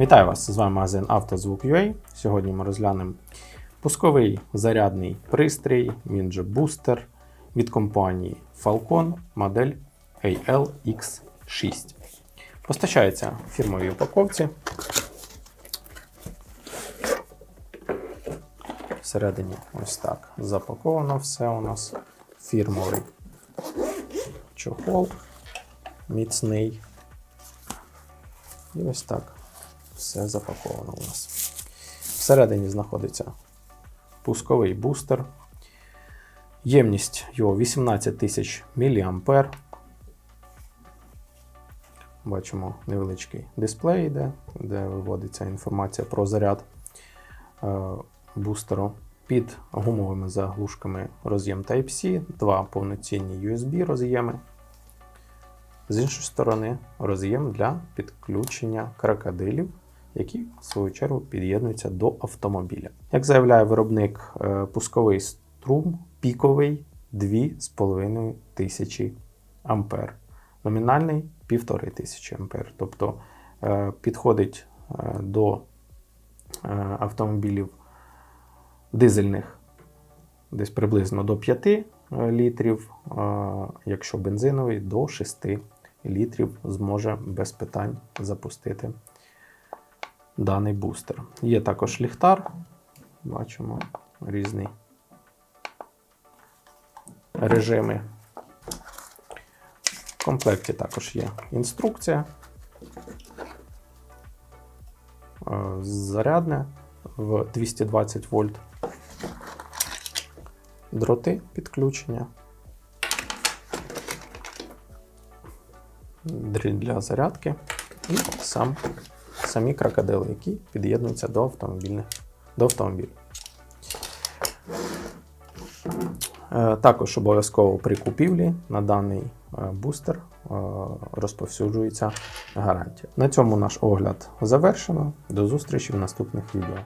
Вітаю вас! З вами магазин «Автозвук.UA». Сьогодні ми розглянемо пусковий зарядний пристрій, він же бустер від компанії Falcon модель ALX6. Постачається в фірмовій упаковці. Всередині ось так запаковано все у нас. Фірмовий чохол, міцний. І ось так все запаковано у нас. Всередині знаходиться пусковий бустер. Ємність його 18 тисяч мА. Бачимо невеличкий дисплей, йде, де виводиться інформація про заряд е, бустеру. Під гумовими заглушками роз'єм Type-C, два повноцінні USB роз'єми. З іншої сторони, роз'єм для підключення крокодилів, які в свою чергу під'єднуються до автомобіля. Як заявляє виробник, е, пусковий струм піковий 2500 ампер. Номінальний 1500 ампер. Тобто е, підходить е, до автомобілів дизельних десь приблизно до 5 літрів, якщо бензиновий до 6 літрів зможе без питань запустити даний бустер. Є також ліхтар, бачимо різні режими. В комплекті також є інструкція. Зарядне в 220 вольт. Дроти підключення. дріль для зарядки і сам, самі крокодили, які під'єднуються до автомобільних, до автомобіля. Е, Також обов'язково при купівлі на даний е, бустер е, розповсюджується гарантія. На цьому наш огляд завершено. До зустрічі в наступних відео.